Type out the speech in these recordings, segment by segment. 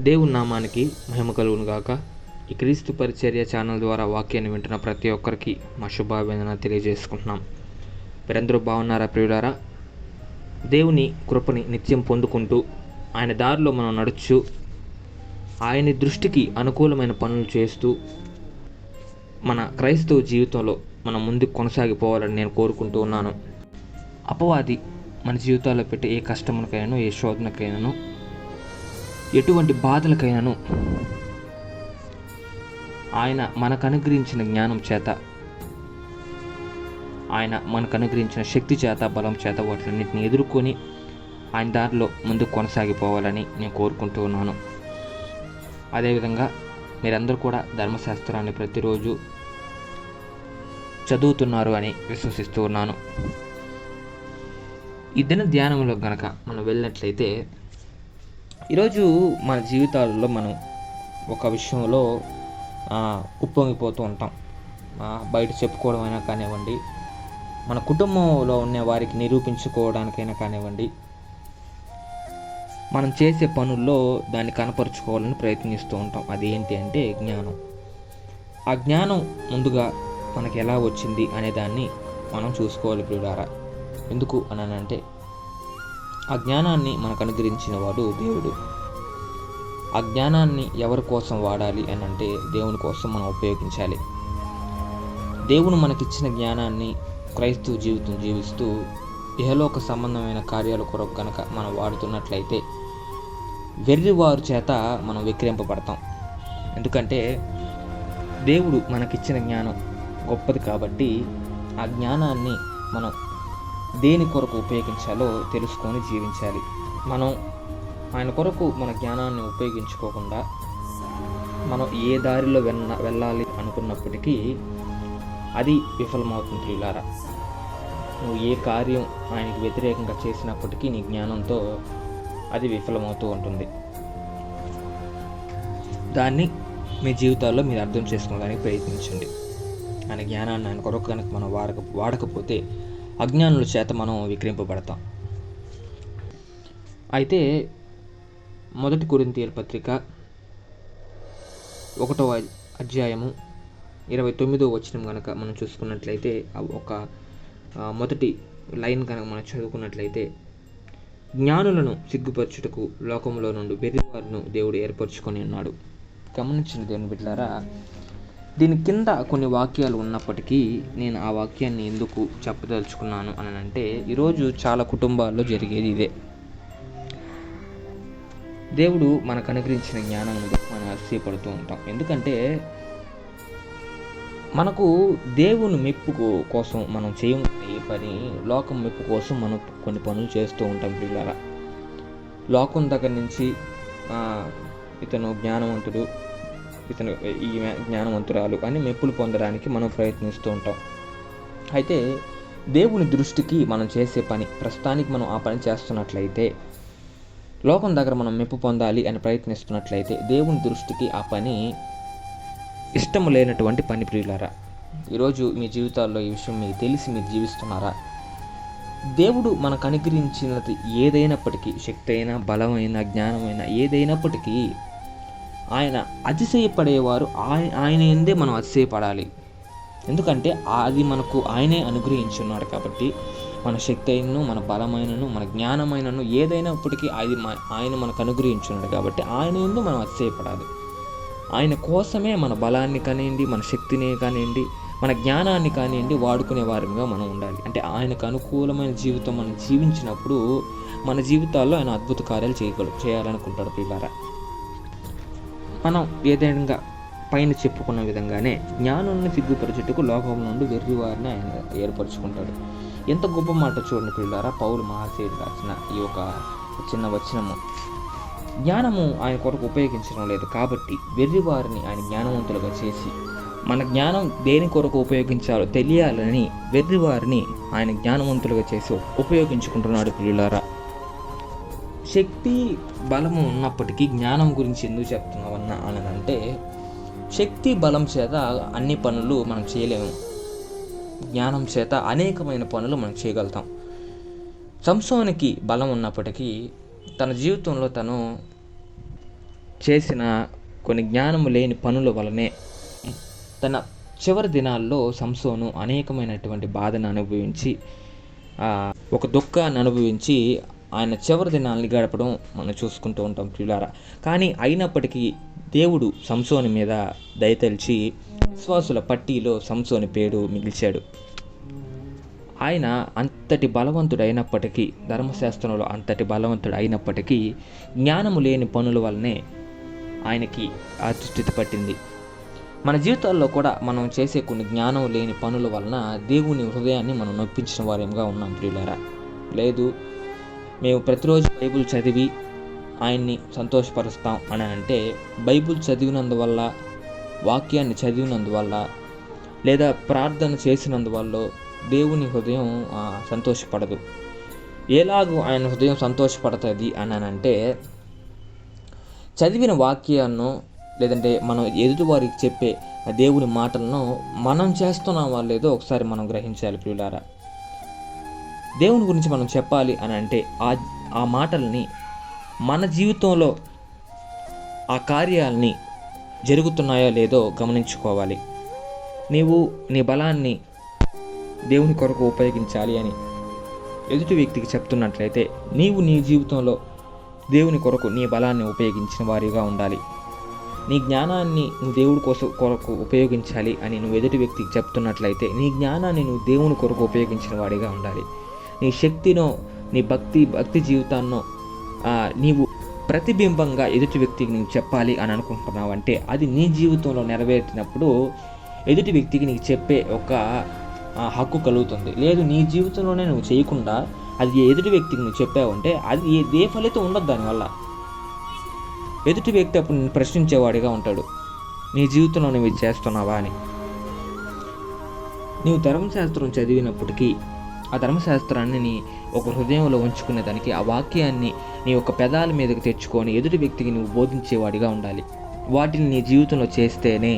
దేవుని నామానికి మహిమ కలుగును గాక. ఈ క్రీస్తు పరిచర్య ఛానల్ ద్వారా వాక్యాన్ని వింటున్న ప్రతి ఒక్కరికి మా శుభాభివందన తెలియజేసుకుంటున్నాం. మీరందరూ బాగున్నారా ప్రియులారా? దేవుని కృపని నిత్యం పొందుకుంటూ ఆయన దారిలో మనం నడుచు ఆయన దృష్టికి అనుకూలమైన పనులు చేస్తూ మన క్రైస్తవ జీవితంలో మనం ముందుకు కొనసాగిపోవాలని నేను కోరుకుంటూ ఉన్నాను. అపవాది మన జీవితాల్లో పెట్టే ఏ కష్టమునకైనాను ఏ శోధనకైనాను ఎటువంటి బాధలకైనాను ఆయన మనకు అనుగ్రహించిన జ్ఞానం చేత ఆయన మనకు అనుగ్రహించిన శక్తి చేత బలం చేత వాటిలన్నింటిని ఎదుర్కొని ఆయన దారిలో ముందుకు కొనసాగిపోవాలని నేను కోరుకుంటూ ఉన్నాను. అదేవిధంగా మీరందరూ కూడా ధర్మశాస్త్రాన్ని ప్రతిరోజు చదువుతున్నారు అని విశ్వసిస్తూ ఉన్నాను. ఈ దిన ధ్యానంలో గనక మనం వెళ్ళినట్లయితే ఈరోజు మన జీవితాల్లో మనం ఒక విషయంలో ఉప్పొంగిపోతూ ఉంటాం. బయట చెప్పుకోవడం అయినా కానివ్వండి మన కుటుంబంలో ఉన్న వారికి నిరూపించుకోవడానికైనా కానివ్వండి మనం చేసే పనుల్లో దాన్ని కనపరుచుకోవాలని ప్రయత్నిస్తూ ఉంటాం. అది ఏంటి అంటే జ్ఞానం. ఆ జ్ఞానం ముందుగా మనకి ఎలా వచ్చింది అనే దాన్ని మనం చూసుకోవాలి ప్రియుడారా ఎందుకు అని అంటే ఆ జ్ఞానాన్ని మనకు అనుగ్రహించిన వాడు దేవుడు. ఆ జ్ఞానాన్ని ఎవరి కోసం వాడాలి అని అంటే దేవుని కోసం మనం ఉపయోగించాలి. దేవుడు మనకిచ్చిన జ్ఞానాన్ని క్రైస్తవ జీవితం జీవిస్తూ ఇహలోక సంబంధమైన కార్యాల కొరకు కనుక మనం వాడుతున్నట్లయితే వెర్రివారు చేత మనం విక్రింపబడతాం ఎందుకంటే దేవుడు మనకిచ్చిన జ్ఞానం గొప్పది కాబట్టి ఆ జ్ఞానాన్ని మనం దేని కొరకు ఉపయోగించాలో తెలుసుకొని జీవించాలి. మనం ఆయన కొరకు మన జ్ఞానాన్ని ఉపయోగించుకోకుండా మనం ఏ దారిలో వెన్న వెళ్ళాలి అనుకున్నప్పటికీ అది విఫలమవుతుంది ప్రియులారా. నువ్వు ఏ కార్యం ఆయనకి వ్యతిరేకంగా చేసినప్పటికీ నీ జ్ఞానంతో అది విఫలమవుతూ ఉంటుంది. దాన్ని మీ జీవితాల్లో మీరు అర్థం చేసుకోవడానికి ప్రయత్నించండి. ఆయన జ్ఞానాన్ని ఆయన కొరకు కనుక మనం వాడక వాడకపోతే అజ్ఞానుల చేత మనం విక్రింపబడతాం అయితే మొదటి కురింతీయ పత్రిక ఒకటవ అధ్యాయము ఇరవై తొమ్మిదో వచనం కనుక మనం చూసుకున్నట్లయితే ఒక మొదటి లైన్ కనుక మనం చదువుకున్నట్లయితే జ్ఞానులను సిగ్గుపరచుటకు లోకంలో నుండి వెర్రివారును దేవుడు ఏర్పరచుకొని ఉన్నాడు. గమనించిన దేవుని బిడ్డారా దీని కింద కొన్ని వాక్యాలు ఉన్నప్పటికీ నేను ఆ వాక్యాన్ని ఎందుకు చెప్పదలుచుకున్నాను అని అంటే ఈరోజు చాలా కుటుంబాల్లో జరిగేది ఇదే. దేవుడు మనకు అనుగ్రహించిన జ్ఞానం మీద మనం అతిశయపడుతూ ఉంటాం. ఎందుకంటే మనకు దేవుని మెప్పు కోసం మనం చేయము ఏ పని లోకం మెప్పు కోసం మనం కొన్ని పనులు చేస్తూ ఉంటాం పిల్లల లోకం దగ్గర నుంచి ఇతను జ్ఞానవంతుడు ఇతను ఈ జ్ఞానవంతురాలు అని మెప్పులు పొందడానికి మనం ప్రయత్నిస్తూ ఉంటాం. అయితే దేవుని దృష్టికి మనం చేసే పని ప్రస్తుతానికి మనం ఆ పని చేస్తున్నట్లయితే లోకం దగ్గర మనం మెప్పు పొందాలి అని ప్రయత్నిస్తున్నట్లయితే దేవుని దృష్టికి ఆ పని ఇష్టము లేనటువంటి పని ప్రియులారా. ఈరోజు మీ జీవితాల్లో ఈ విషయం మీకు తెలిసి మీరు జీవిస్తున్నారా? దేవుడు మనకు అనుగ్రహించినది ఏదైనప్పటికీ శక్తి అయినా బలమైన జ్ఞానమైన ఏదైనప్పటికీ ఆయన అతిశయపడేవారు ఆయన ఆయన ఎందే మనం అతిశయపడాలి. ఎందుకంటే అది మనకు ఆయనే అనుగ్రహించున్నాడు కాబట్టి మన శక్తి అయినను మన బలమైనను మన జ్ఞానమైనను ఏదైనప్పటికీ అది ఆయన మనకు అనుగ్రహించున్నాడు కాబట్టి ఆయన ఎందు మనం అతిశయపడాలి. ఆయన కోసమే మన బలాన్ని కానివ్వండి మన శక్తిని కానివ్వండి మన జ్ఞానాన్ని కానివ్వండి వాడుకునే వారిగా మనం ఉండాలి. అంటే ఆయనకు అనుకూలమైన జీవితం మనం జీవించినప్పుడు మన జీవితాల్లో ఆయన అద్భుత కార్యాలు చేయగలరు చేయాలనుకుంటాడు పిల్లారా మనం ఏదైనా పైన చెప్పుకున్న విధంగానే జ్ఞానాన్ని సిగ్గుపరచుటకు లోకం నుండి వెర్రివారిని ఆయన ఏర్పరచుకుంటాడు. ఎంత గొప్ప మాట చూడండి పిల్లారా పౌలు మహాశయుడు రాసిన ఈ యొక్క చిన్న వచనము. జ్ఞానము ఆయన కొరకు ఉపయోగించడం లేదు కాబట్టి వెర్రివారిని ఆయన జ్ఞానవంతులుగా చేసి మన జ్ఞానం దేని కొరకు ఉపయోగించాలో తెలియాలని వెర్రివారిని ఆయన జ్ఞానవంతులుగా చేసి ఉపయోగించుకుంటున్నాడు పిల్లారా శక్తి బలము ఉన్నప్పటికీ జ్ఞానం గురించి ఎందుకు చెప్తున్నావన్నా అని అంటే శక్తి బలం చేత అన్ని పనులు మనం చేయలేము. జ్ఞానం చేత అనేకమైన పనులు మనం చేయగలుగుతాం. సంసోనికి బలం ఉన్నప్పటికీ తన జీవితంలో తను చేసిన కొన్ని జ్ఞానము లేని పనుల వలనే తన చివరి దినాల్లో సంసోను అనేకమైనటువంటి బాధను అనుభవించి ఒక దుఃఖాన్ని అనుభవించి ఆయన చివరి దినాల్ని గడపడం మనం చూసుకుంటూ ఉంటాం ప్రియులారా. కానీ అయినప్పటికీ దేవుడు సంసోని మీద దయతలిచి విశ్వాసుల పట్టీలో సంసోని పేరు మిగిల్చాడు. ఆయన అంతటి బలవంతుడు అయినప్పటికీ ధర్మశాస్త్రంలో అంతటి బలవంతుడు అయినప్పటికీ జ్ఞానము లేని పనుల వల్లనే ఆయనకి ఆ దుస్థితి పట్టింది. మన జీవితాల్లో కూడా మనం చేసే కొన్ని జ్ఞానం లేని పనుల వలన దేవుని హృదయాన్ని మనం నొప్పించిన వారేంగా ఉన్నాం ప్రియులారా. లేదు మేము ప్రతిరోజు బైబుల్ చదివి ఆయన్ని సంతోషపరుస్తాం అని అంటే బైబుల్ చదివినందువల్ల వాక్యాన్ని చదివినందువల్ల లేదా ప్రార్థన చేసినందువల్ల దేవుని హృదయం సంతోషపడదు. ఎలాగూ ఆయన హృదయం సంతోషపడుతుంది అని అంటే చదివిన వాక్యాలను లేదంటే మనం ఎదుటివారికి చెప్పే ఆ దేవుని మాటలను మనం చేస్తున్నామా లేదో ఒకసారి మనం గ్రహించాలి ప్రియులారా. దేవుని గురించి మనం చెప్పాలి అని అంటే ఆ ఆ మాటల్ని మన జీవితంలో ఆ కార్యాలని జరుగుతున్నాయో లేదో గమనించుకోవాలి. నీవు నీ బలాన్ని దేవుని కొరకు ఉపయోగించాలి అని ఎదుటి వ్యక్తికి చెప్తున్నట్లయితే నీవు నీ జీవితంలో దేవుని కొరకు నీ బలాన్ని ఉపయోగించిన వారిగా ఉండాలి. నీ జ్ఞానాన్ని నువ్వు దేవుడి కోసం కొరకు ఉపయోగించాలి అని నువ్వు ఎదుటి వ్యక్తికి చెప్తున్నట్లయితే నీ జ్ఞానాన్ని నువ్వు దేవుని కొరకు ఉపయోగించిన వాడిగా ఉండాలి. నీ శక్తినో నీ భక్తి భక్తి జీవితాన్నో నీవు ప్రతిబింబంగా ఎదుటి వ్యక్తికి నువ్వు చెప్పాలి అని అనుకుంటున్నావు అంటే అది నీ జీవితంలో నెరవేర్చినప్పుడు ఎదుటి వ్యక్తికి నీకు చెప్పే ఒక హక్కు కలుగుతుంది. లేదు నీ జీవితంలోనే నువ్వు చేయకుండా అది ఎదుటి వ్యక్తికి నువ్వు చెప్పావంటే అది ఏ- ఏ ఫలితం ఉండదు దానివల్ల. ఎదుటి వ్యక్తి అప్పుడు నేను ప్రశ్నించేవాడిగా ఉంటాడు. నీ జీవితంలో నువ్వు ఇది చేస్తున్నావా అని. నీవు ధర్మశాస్త్రం చదివినప్పటికీ ఆ ధర్మశాస్త్రాన్ని నీ ఒక హృదయంలో ఉంచుకునే దానికి ఆ వాక్యాన్ని నీ యొక్క పెదాల మీదకి తెచ్చుకొని ఎదుటి వ్యక్తికి నువ్వు బోధించేవాడిగా ఉండాలి. వాటిని నీ జీవితంలో చేస్తేనే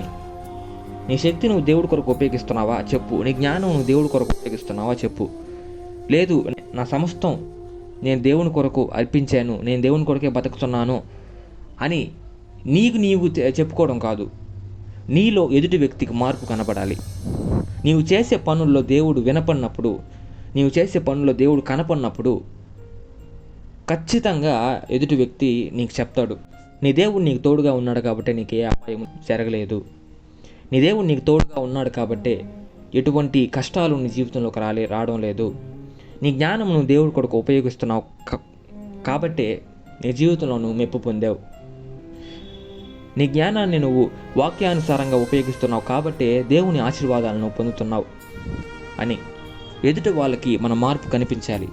నీ శక్తి నువ్వు దేవుడి కొరకు ఉపయోగిస్తున్నావా చెప్పు. నీ జ్ఞానం నువ్వు దేవుడి కొరకు ఉపయోగిస్తున్నావా చెప్పు. లేదు నా సమస్తం నేను దేవుని కొరకు అర్పించాను నేను దేవుని కొరకే బతుకుతున్నాను అని నీకు నీవు చెప్పుకోవడం కాదు. నీలో ఎదుటి వ్యక్తికి మార్పు కనపడాలి నీవు చేసే పనుల్లో దేవుడు వినపడినప్పుడు నీవు చేసే పనుల్లో దేవుడు కనపడినప్పుడు ఖచ్చితంగా ఎదుటి వ్యక్తి నీకు చెప్తాడు. నీ దేవుడు నీకు తోడుగా ఉన్నాడు కాబట్టి నీకు ఏ అపాయం జరగలేదు. నీ దేవుడు నీకు తోడుగా ఉన్నాడు కాబట్టే ఎటువంటి కష్టాలు నీ జీవితంలోకి రాలే రావడం లేదు. నీ జ్ఞానం నువ్వు దేవుడి కొడుకు ఉపయోగిస్తున్నావు క- కాబట్టే నీ జీవితంలో నువ్వు మెప్పు పొందావు. నీ జ్ఞానాన్ని నువ్వు వాక్యానుసారంగా ఉపయోగిస్తున్నావు కాబట్టే దేవుని ఆశీర్వాదాలను పొందుతున్నావు అని. ఎదుటి వాళ్ళకి మన మార్పు కనిపించాలి.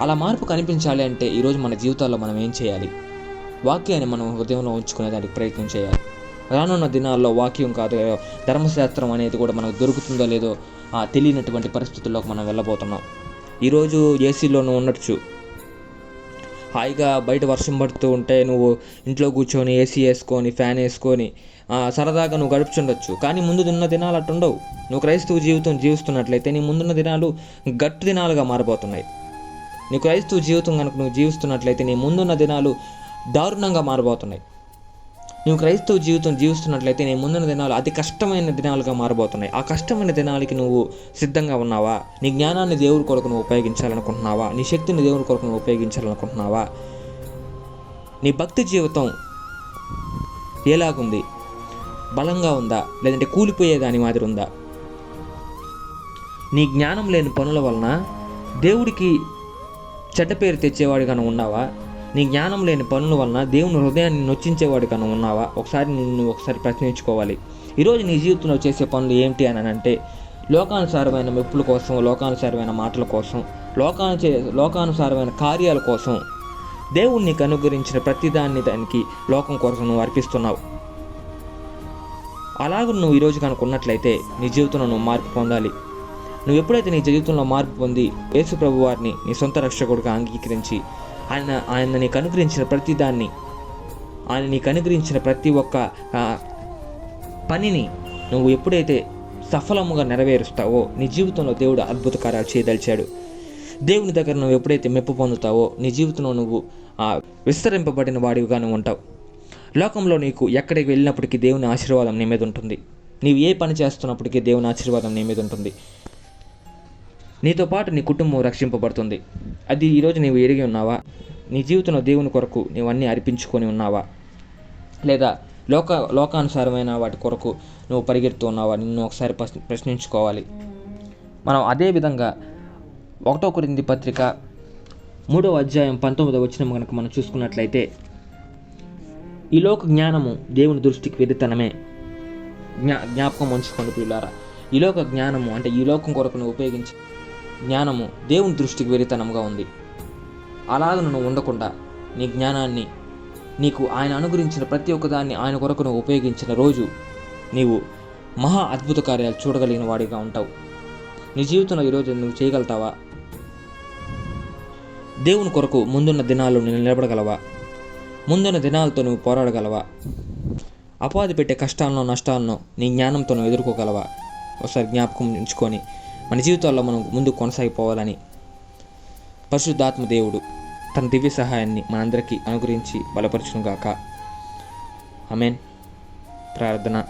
అలా మార్పు కనిపించాలి అంటే ఈరోజు మన జీవితాల్లో మనం ఏం చేయాలి? వాక్యాన్ని మనం హృదయంలో ఉంచుకునే దానికి ప్రయత్నం చేయాలి. రానున్న దినాల్లో వాక్యం కాదు ధర్మశాస్త్రం అనేది కూడా మనకు దొరుకుతుందో లేదో ఆ తెలియనటువంటి పరిస్థితుల్లోకి మనం వెళ్ళబోతున్నాం. ఈరోజు ఏసీలోనూ ఉండొచ్చు. హాయిగా బయట వర్షం పడుతూ ఉంటే నువ్వు ఇంట్లో కూర్చొని ఏసీ వేసుకొని ఫ్యాన్ వేసుకొని సరదాగా నువ్వు గడుపుచుండొచ్చు. కానీ ముందు ఉన్న దినాలు అట్టుండవు నువ్వు క్రైస్తవ జీవితం జీవిస్తున్నట్లయితే నీ ముందున్న దినాలు గట్టు దినాలుగా మారిపోతున్నాయి నీ క్రైస్తవ జీవితం కనుక నువ్వు జీవిస్తున్నట్లయితే నీ ముందున్న దినాలు దారుణంగా మారబోతున్నాయి. నువ్వు క్రైస్తవ జీవితం జీవిస్తున్నట్లయితే నీ ముందున్న దినాలు అతి కష్టమైన దినాలుగా మారబోతున్నాయి. ఆ కష్టమైన దినాలకి నువ్వు సిద్ధంగా ఉన్నావా? నీ జ్ఞానాన్ని దేవుడి కొరకు నువ్వు ఉపయోగించాలనుకుంటున్నావా? నీ శక్తిని దేవుడి కొరకు నువ్వు ఉపయోగించాలనుకుంటున్నావా? నీ భక్తి జీవితం ఎలాగుంది? బలంగా ఉందా? లేదంటే కూలిపోయే దాని మాదిరి ఉందా? నీ జ్ఞానం లేని పనుల వలన దేవుడికి చెడ్డ పేరు తెచ్చేవాడిగాను ఉన్నావా? నీ జ్ఞానం లేని పనుల వలన దేవుని హృదయాన్ని నొచ్చించేవాడు నువ్వు ఉన్నావా? ఒకసారి నిన్ను నువ్వు ఒకసారి ప్రశ్నించుకోవాలి. ఈరోజు నీ జీవితంలో చేసే పనులు ఏంటి అని అంటే లోకానుసారమైన మెప్పుల కోసం లోకానుసారమైన మాటల కోసం లోకాను చే లోకానుసారమైన కార్యాల కోసం దేవుడు నీకు అనుగ్రహించిన ప్రతిదాన్ని దానికి లోకం కోసం నువ్వు అర్పిస్తున్నావు. అలాగ నువ్వు ఈరోజు కనుక ఉన్నట్లయితే నీ జీవితంలో నువ్వు మార్పు పొందాలి. నువ్వు ఎప్పుడైతే నీ జీవితంలో మార్పు పొంది యేసు ప్రభు వారిని నీ సొంత రక్షకుడిగా అంగీకరించి ఆయన ఆయన నీకు అనుగ్రహించిన ప్రతి దాన్ని ఆయన నీకు అనుగ్రహించిన ప్రతి ఒక్క పనిని నువ్వు ఎప్పుడైతే సఫలముగా నెరవేరుస్తావో నీ జీవితంలో దేవుడు అద్భుత కార్యాలు చేయదలిచాడు. దేవుని దగ్గర నువ్వు ఎప్పుడైతే మెప్పు పొందుతావో నీ జీవితంలో నువ్వు విస్తరింపబడిన వాడివిగాను ఉంటావు. లోకంలో నీకు ఎక్కడికి వెళ్ళినప్పటికీ దేవుని ఆశీర్వాదం నీ మీద ఉంటుంది. నీవు ఏ పని చేస్తున్నప్పటికీ దేవుని ఆశీర్వాదం నీ మీద ఉంటుంది. నీతో పాటు నీ కుటుంబం రక్షింపబడుతుంది. అది ఈరోజు నీవు ఎరిగి ఉన్నావా? నీ జీవితంలో దేవుని కొరకు నీవన్నీ అర్పించుకొని ఉన్నావా? లేదా లోక లోకానుసారమైన వాటి కొరకు నువ్వు పరిగెడుతూ ఉన్నావా? నిన్ను ఒకసారి ప్రశ్నించుకోవాలి. మనం అదే విధంగా ఒకటో కొరింది పత్రిక మూడవ అధ్యాయం పంతొమ్మిదవ వచ్చిన కనుక మనం చూసుకున్నట్లయితే ఈ లోక జ్ఞానము దేవుని దృష్టికి వెదితనమే జ్ఞా జ్ఞాపకం ఉంచుకోండి పిల్లారా ఈ లోక జ్ఞానము అంటే ఈ లోకం కొరకు నువ్వు ఉపయోగించి జ్ఞానము దేవుని దృష్టికి వెరితనంగా ఉంది. అలాగ నువ్వు ఉండకుండా నీ జ్ఞానాన్ని నీకు ఆయన అనుగ్రహించిన ప్రతి ఒక్కదాన్ని ఆయన కొరకు నువ్వు ఉపయోగించిన రోజు నీవు మహా అద్భుత కార్యాలు చూడగలిగిన వాడిగా ఉంటావు. నీ జీవితంలో ఈరోజు నువ్వు చేయగలుగుతావా? దేవుని కొరకు ముందున్న దినాల్లో నేను నిలబడగలవా? ముందున్న దినాలతో నువ్వు పోరాడగలవా? అపాధి పెట్టే కష్టాలను నష్టాలను నీ జ్ఞానంతో నువ్వు ఎదుర్కోగలవా? ఒకసారి జ్ఞాపకం ఉంచుకొని మన జీవితాల్లో మనం ముందు కొనసాగిపోవాలని పరిశుద్ధాత్మ దేవుడు తన దివ్య సహాయాన్ని మనందరికీ అనుగ్రహించి బలపరచునుగాక. అమెన్ ప్రార్థన.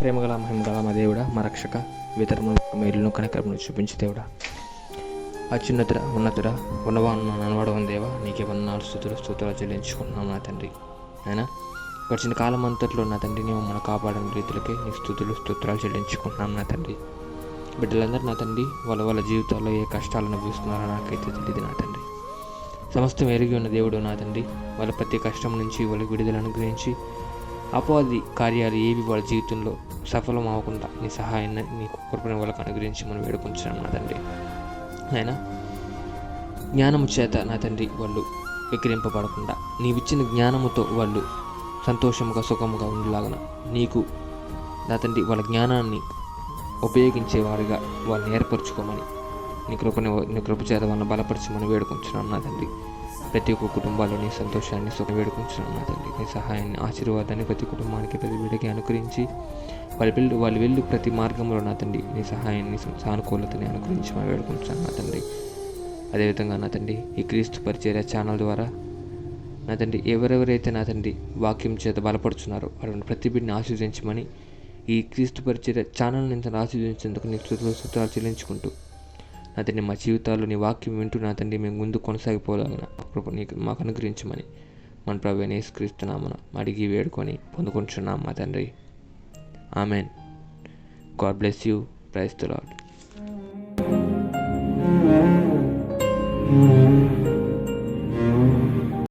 ప్రేమగల మహిమగల మా దేవుడా మా రక్షక వితరము మేలును కనకరమును చూపించి దేవుడా. అత్యున్నతుడ ఉన్నతుడ ఉన్నవాన్న ననవడం దేవా నీకే వందనాలు స్థుతులు స్తోత్రాలు చెల్లించుకున్నాం నా తండ్రి. అయినా గడిచిన కాలం అంతట్లో నా తండ్రి నీవు మన కాపాడని రీతిలోకి నీ స్థుతులు స్తోత్రాలు చెల్లించుకుంటున్నాం నా తండ్రి. బిడ్డలందరూ నా తండ్రి వాళ్ళ వాళ్ళ జీవితాల్లో ఏ కష్టాలు అనుభవిస్తున్నారో నాకైతే తెలియదు నా తండ్రి. సమస్తం ఎరిగి ఉన్న దేవుడు నా తండ్రి. వాళ్ళ ప్రతి కష్టం నుంచి వాళ్ళకి విడుదల అనుగ్రహించి అపవాది కార్యాలు ఏవి వాళ్ళ జీవితంలో సఫలం అవ్వకుండా నీ సహాయాన్ని నీ కృపణ వాళ్ళకు అనుగ్రహించి మనం వేడుకుంటున్నాం నా తండ్రి. ఆయన జ్ఞానము చేత నా తండ్రి వాళ్ళు విక్రింపబడకుండా నీవిచ్చిన జ్ఞానముతో వాళ్ళు సంతోషముగా సుఖముగా ఉండలాగన నీకు నా తండ్రి వాళ్ళ జ్ఞానాన్ని ఉపయోగించేవారుగా వాళ్ళని ఏర్పరచుకోమని. నీ కృపని నీ కృప చేత వాళ్ళని బలపరచమని వేడుకుంటున్నాం నా తండ్రి. ప్రతి ఒక్క కుటుంబాలని నీ సంతోషాన్ని సుఖ వేడుకుంటున్నాం నా తండ్రి. నీ సహాయాన్ని ఆశీర్వాదాన్ని ప్రతి కుటుంబానికి ప్రతి వీడికి అనుకరించి వాళ్ళు వెళ్ళు వాళ్ళు వెళ్ళు ప్రతి మార్గంలో నా తండ్రి. నీ సహాయాన్ని సానుకూలతని అనుకరించమని వేడుకుంటున్నాను నా తండ్రి. అదేవిధంగా నా తండ్రి ఈ క్రీస్తు పరిచర్య ఛానల్ ద్వారా నా తండ్రి ఎవరెవరైతే నా తండ్రి వాక్యం చేత బలపడుతున్నారో వాళ్ళని ప్రతి బిడ్డని ఆశీర్వదించమని ఈ క్రీస్తు పరిచర్య ఛానల్ నుంచి ఆశీర్వదించేందుకు నేను స్థుతులు స్థుతాలు చెల్లించుకుంటూ నా తండ్రి మా జీవితాల్లో నీ వాక్యం వింటూ నా తండ్రి మేము ముందు కొనసాగిపోలాగిన కృప నీకు మాకు అనుగ్రహించమని మన ప్రభు నేసుక్రీస్తున్నామన అడిగి వేడుకొని పొందుకుంటున్నాం మా తండ్రి. Amen God bless you praise the Lord Mm-hmm.